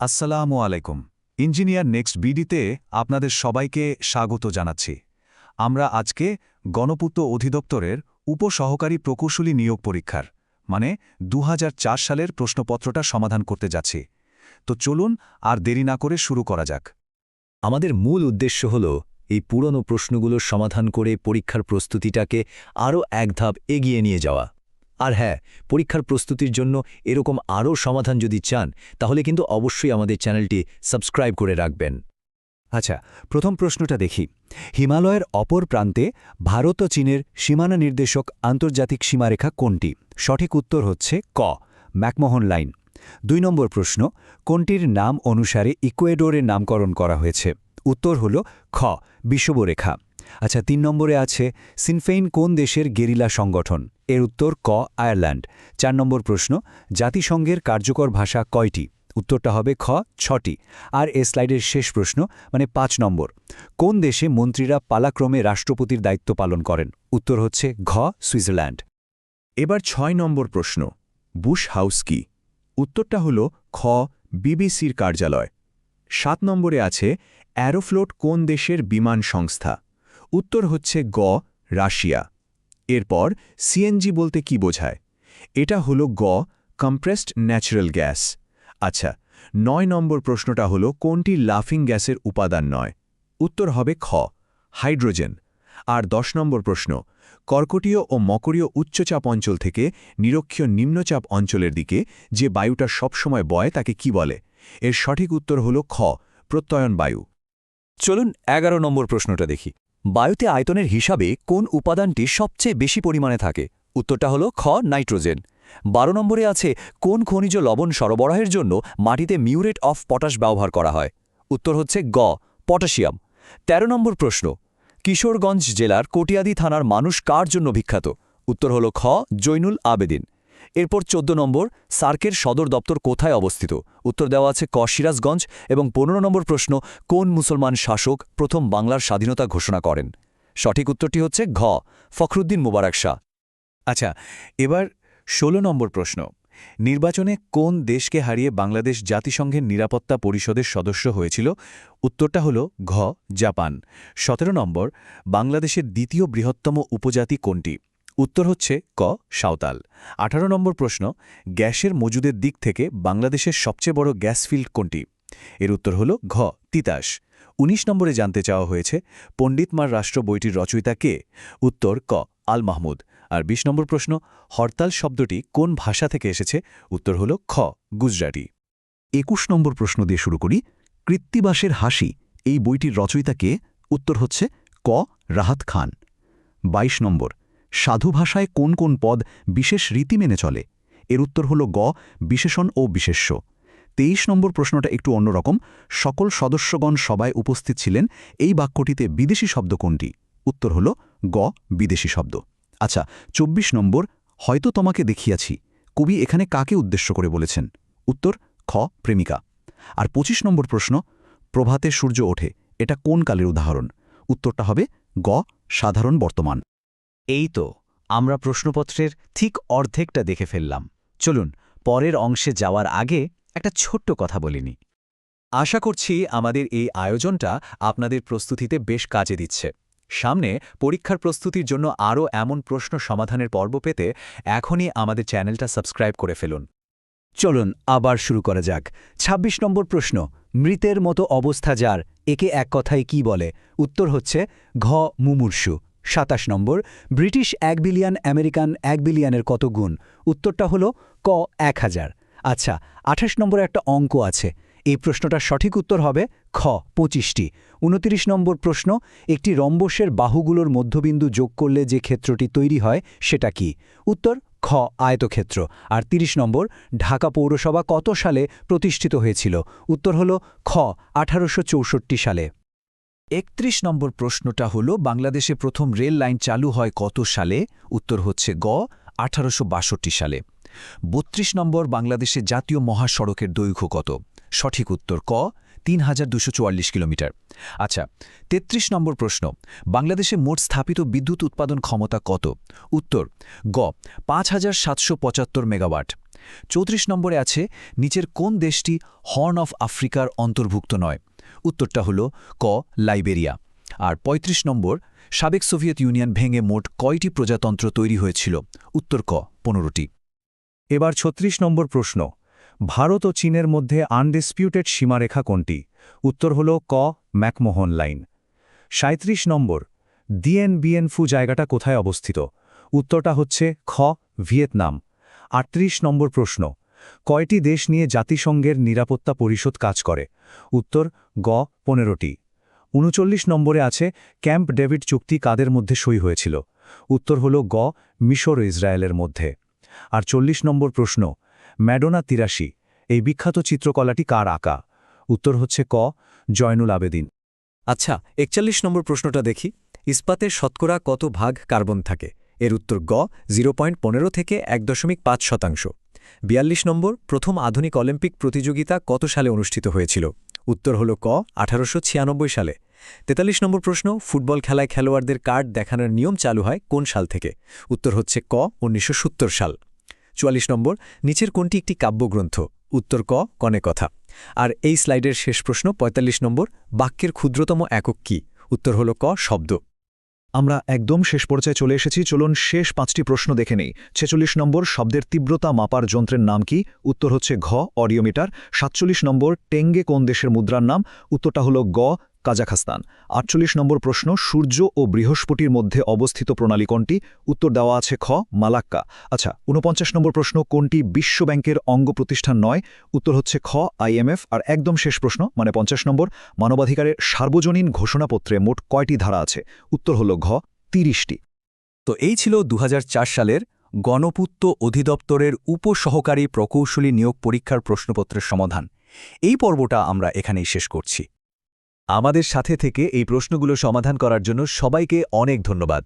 আসসালামু আলাইকুম। Engineer next বিডিতে আপনাদের সবাইকে স্বাগত জানাচ্ছি। আমরা আজকে গণপূর্ত অধিদপ্তরের উপসহকারী প্রকৌশলী নিয়োগ পরীক্ষার মানে দু হাজার চার সালের প্রশ্নপত্রটা সমাধান করতে যাচ্ছি। তো চলুন আর দেরি না করে শুরু করা যাক। আমাদের মূল উদ্দেশ্য হল এই পুরনো প্রশ্নগুলোর সমাধান করে পরীক্ষার প্রস্তুতিটাকে আরও এক ধাপ এগিয়ে নিয়ে যাওয়া। আর হ্যাঁ পরীক্ষার প্রস্তুতির জন্য এরকম আরও সমাধান যদি চান, তাহলে কিন্তু অবশ্যই আমাদের চ্যানেলটি সাবস্ক্রাইব করে রাখবেন। আচ্ছা প্রথম প্রশ্নটা দেখি। হিমালয়ের অপর প্রান্তে ভারত ও চীনের সীমানা নির্দেশক আন্তর্জাতিক সীমারেখা কোনটি? সঠিক উত্তর হচ্ছে ক, ম্যাকমোহন লাইন। দুই নম্বর প্রশ্ন, কোনটির নাম অনুসারে ইকুয়েডোরের নামকরণ করা হয়েছে? উত্তর হল খ বিষুবরেখা আচ্ছা তিন নম্বরে আছে, সিনফেইন কোন দেশের গেরিলা সংগঠন? এর উত্তর ক, আয়ারল্যান্ড। চার নম্বর প্রশ্ন, জাতিসংঘের কার্যকর ভাষা কয়টি? উত্তরটা হবে খ, ছটি। আর এ স্লাইডের শেষ প্রশ্ন মানে পাঁচ নম্বর, কোন দেশে মন্ত্রীরা পালাক্রমে রাষ্ট্রপতির দায়িত্ব পালন করেন? উত্তর হচ্ছে ঘ, সুইজারল্যান্ড। এবার ছয় নম্বর প্রশ্ন, বুশ হাউস কি? উত্তরটা হল খ, বিবিসির কার্যালয়। সাত নম্বরে আছে, অ্যারোফ্লোট কোন দেশের বিমান সংস্থা? উত্তর হচ্ছে গ, রাশিয়া। এরপর সিএনজি বলতে কি বোঝায়? এটা হল গ কম্প্রেসড ন্যাচারাল গ্যাস আচ্ছা নয় নম্বর প্রশ্নটা হল কোনটি লাফিং গ্যাসের উপাদান নয়? উত্তর হবে খ হাইড্রোজেন আর দশ নম্বর প্রশ্ন, কর্কটীয় ও মকরীয় উচ্চচাপ অঞ্চল থেকে নিরক্ষীয় নিম্নচাপ অঞ্চলের দিকে যে বায়ুটা সবসময় বয় তাকে কি বলে? এর সঠিক উত্তর হল খ, প্রত্যয়ন বায়ু। চলুন এগারো নম্বর প্রশ্নটা দেখি। বায়ুতে আয়তনের হিসাবে কোন উপাদানটি সবচেয়ে বেশি পরিমাণে থাকে? উত্তরটা হলো খ, নাইট্রোজেন। বারো নম্বরে আছে, কোন খনিজ লবণ সরবরাহের জন্য মাটিতে মিউরেট অফ পটাশ ব্যবহার করা হয়? উত্তর হচ্ছে গ, পটাশিয়াম। ১৩ নম্বর প্রশ্ন, কিশোরগঞ্জ জেলার কটিয়াদি থানার মানুষ কার জন্য বিখ্যাত? উত্তর হল খ, জৈনুল আবেদিন। এরপর ১৪ নম্বর, সার্কের সদর দপ্তর কোথায় অবস্থিত? উত্তর দেওয়া আছে ক সিরাজগঞ্জ এবং পনেরো নম্বর প্রশ্ন, কোন মুসলমান শাসক প্রথম বাংলার স্বাধীনতা ঘোষণা করেন? সঠিক উত্তরটি হচ্ছে ঘ, ফখরুদ্দিন মুবারক শাহ। আচ্ছা এবার ১৬ নম্বর প্রশ্ন, নির্বাচনে কোন দেশকে হারিয়ে বাংলাদেশ জাতিসংঘের নিরাপত্তা পরিষদের সদস্য হয়েছিল? উত্তরটা হল ঘ, জাপান। সতেরো নম্বর, বাংলাদেশের দ্বিতীয় বৃহত্তম উপজাতি কোনটি? উত্তর হচ্ছে ক, সাঁওতাল। আঠারো নম্বর প্রশ্ন, গ্যাসের মজুদের দিক থেকে বাংলাদেশের সবচেয়ে বড় গ্যাস ফিল্ড কোনটি? এর উত্তর হল ঘ, তিতাস। ১৯ নম্বরে জানতে চাওয়া হয়েছে পণ্ডিতমার রাষ্ট্র বইটির রচয়িতা কে? উত্তর, ক, আল মাহমুদ। আর ২০ নম্বর প্রশ্ন, হরতাল শব্দটি কোন ভাষা থেকে এসেছে? উত্তর হল খ, গুজরাটি। একুশ নম্বর প্রশ্ন দিয়ে শুরু করি, কৃত্তিবাসের হাসি, এই বইটির রচয়িতা কে? উত্তর হচ্ছে ক, রাহাত খান। ২২ নম্বর সাধু ভাষায় কোন কোন পদ বিশেষ রীতি মেনে চলে? এর উত্তর হল গ, বিশেষণ ও বিশেষ্য। তেইশ নম্বর প্রশ্নটা একটু অন্যরকম। সকল সদস্যগণ সবাই উপস্থিত ছিলেন, এই বাক্যটিতে বিদেশি শব্দ কোনটি? উত্তর হল গ, বিদেশি শব্দ। আচ্ছা ২৪ নম্বর, হয়তো তোমাকে দেখিয়াছি। কবি এখানে কাকে উদ্দেশ্য করে বলেছেন? উত্তর, খ, প্রেমিকা। আর ২৫ নম্বর প্রশ্ন, প্রভাতে সূর্য ওঠে, এটা কোন কালের উদাহরণ? উত্তরটা হবে গ, সাধারণ বর্তমান। এই তো, আমরা প্রশ্নপত্রের ঠিক অর্ধেকটা দেখে ফেললাম। চলুন, পরের অংশে যাওয়ার আগে একটা ছোট্ট কথা বলিনি আশা করছি আমাদের এই আয়োজনটা আপনাদের প্রস্তুতিতে বেশ কাজে দিচ্ছে। সামনে পরীক্ষার প্রস্তুতির জন্য আরও এমন প্রশ্ন সমাধানের পর্ব পেতে এখনই আমাদের চ্যানেলটা সাবস্ক্রাইব করে ফেলুন। চলুন, আবার শুরু করা যাক। ২৬ নম্বর প্রশ্ন, মৃতের মতো অবস্থা যার, একে এক কথায় কি বলে? উত্তর হচ্ছে, ঘ, মুমূর্ষু। সাতাশ নম্বর, ব্রিটিশ এক বিলিয়ন, আমেরিকান এক বিলিয়নের কত গুণ? উত্তরটা হলো ক এক হাজার। আচ্ছা আঠাশ নম্বরে একটা অঙ্ক আছে। এই প্রশ্নটার সঠিক উত্তর হবে খ, পঁচিশটি। উনতিরিশ নম্বর প্রশ্ন, একটি রম্বসের বাহুগুলোর মধ্যবিন্দু যোগ করলে যে ক্ষেত্রটি তৈরি হয়, সেটা কি? উত্তর, খ, আয়তক্ষেত্র। আর ৩০ নম্বর, ঢাকা পৌরসভা কত সালে প্রতিষ্ঠিত হয়েছিল? উত্তর হল খ, আঠারোশো চৌষট্টি সালে। একত্রিশ নম্বর প্রশ্নটা হল, বাংলাদেশে প্রথম রেল লাইন চালু হয় কত সালে? উত্তর হচ্ছে গ, আঠারোশো বাষট্টি সালে। বত্রিশ নম্বর, বাংলাদেশে জাতীয় মহাসড়কের দৈর্ঘ্য কত? সঠিক উত্তর ক, তিন কিলোমিটার। আচ্ছা ৩৩ নম্বর প্রশ্ন, বাংলাদেশে মোট স্থাপিত বিদ্যুৎ উৎপাদন ক্ষমতা কত? উত্তর, গ, পাঁচ হাজার সাতশো পঁচাত্তর মেগাওয়াট। চৌত্রিশ নম্বরে আছে, নিচের কোন দেশটি হর্ন অফ আফ্রিকার অন্তর্ভুক্ত নয়? উত্তরটা হল ক, লাইবেরিয়া। আর ৩৫ নম্বর, সাবেক সোভিয়েত ইউনিয়ন ভেঙে মোট কয়টি প্রজাতন্ত্র তৈরি হয়েছিল? উত্তর ক, পনেরোটি। এবার ৩৬ নম্বর প্রশ্ন, ভারত ও চীনের মধ্যে আনডিসপিউটেড সীমারেখা কোনটি? উত্তর হল ক, ম্যাকমোহন লাইন। ৩৭ নম্বর ডিএনবিএনফু জায়গাটা কোথায় অবস্থিত? উত্তরটা হচ্ছে খ, ভিয়েতনাম। আটত্রিশ নম্বর প্রশ্ন কয়টি দেশ নিয়ে জাতিসংঘের নিরাপত্তা পরিষদ কাজ করে? উত্তর, গ, পনেরোটি। উনচল্লিশ নম্বরে আছে, ক্যাম্প ডেভিড চুক্তি কাদের মধ্যে সই হয়েছিল? উত্তর হল গ, মিশর ইসরায়েলের মধ্যে। আর চল্লিশ নম্বর প্রশ্ন, ম্যাডোনা তিরাশি, এই বিখ্যাত চিত্রকলাটি কার আঁকা? উত্তর হচ্ছে ক, জয়নুল আবেদিন। আচ্ছা একচল্লিশ নম্বর প্রশ্নটা দেখি। ইস্পাতের শতকরা কত ভাগ কার্বন থাকে? এর উত্তর গ, জিরো পয়েন্ট পনেরো থেকে এক দশমিক পাঁচ শতাংশ। বিয়াল্লিশ নম্বর, প্রথম আধুনিক অলিম্পিক প্রতিযোগিতা কত সালে অনুষ্ঠিত হয়েছিল? উত্তর হল ক, আঠারোশো ছিয়ানব্বই সালে। তেতাল্লিশ নম্বর প্রশ্ন, ফুটবল খেলায় খেলোয়াড়দের কার্ড দেখানোর নিয়ম চালু হয় কোন সাল থেকে? উত্তর হচ্ছে ক, উনিশশো সত্তর সাল। চুয়াল্লিশ নম্বর, নিচের কোনটি একটি কাব্যগ্রন্থ? উত্তর ক, কনে কথা। আর এই স্লাইডের শেষ প্রশ্ন ৪৫ নম্বর, বাক্যের ক্ষুদ্রতম একক কি? উত্তর হল ক, শব্দ। আমরা একদম শেষ পর্যায়ে চলে এসেছি। চলুন শেষ পাঁচটি প্রশ্ন দেখে নেই। ছেচল্লিশ নম্বর শব্দের তীব্রতা মাপার যন্ত্রের নাম কি? উত্তর হচ্ছে ঘ, অডিওমিটার। সাতচল্লিশ নম্বর, টেঙ্গে কোন দেশের মুদ্রার নাম? উত্তরটা হল গ কাজাখস্তান। আটচল্লিশ নম্বর প্রশ্ন, সূর্য ও বৃহস্পতির মধ্যে অবস্থিত প্রণালী কোনটি? উত্তর দেওয়া আছে খ, মালাক্কা। আচ্ছা উনপঞ্চাশ নম্বর প্রশ্ন, কোনটি বিশ্বব্যাংকের অঙ্গ প্রতিষ্ঠান নয়? উত্তর হচ্ছে খ আইএমএফ আর একদম শেষ প্রশ্ন মানে পঞ্চাশ নম্বর, মানবাধিকারের সার্বজনীন ঘোষণাপত্রে মোট কয়টি ধারা আছে? উত্তর হল ঘ, তিরিশটি। তো এই ছিল দু হাজার চার সালের গণপূর্ত অধিদপ্তরের উপসহকারী প্রকৌশলী নিয়োগ পরীক্ষার প্রশ্নপত্রের সমাধান। এই পর্বটা আমরা এখানেই শেষ করছি। আমাদের সাথে থেকে এই প্রশ্নগুলো সমাধান করার জন্য সবাইকে অনেক ধন্যবাদ।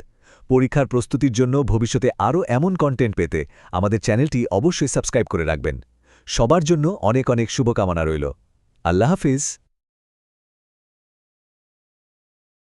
পরীক্ষার প্রস্তুতির জন্য ভবিষ্যতে আরও এমন কন্টেন্ট পেতে আমাদের চ্যানেলটি অবশ্যই সাবস্ক্রাইব করে রাখবেন। সবার জন্য অনেক অনেক শুভকামনা রইল। আল্লাহ হাফিজ।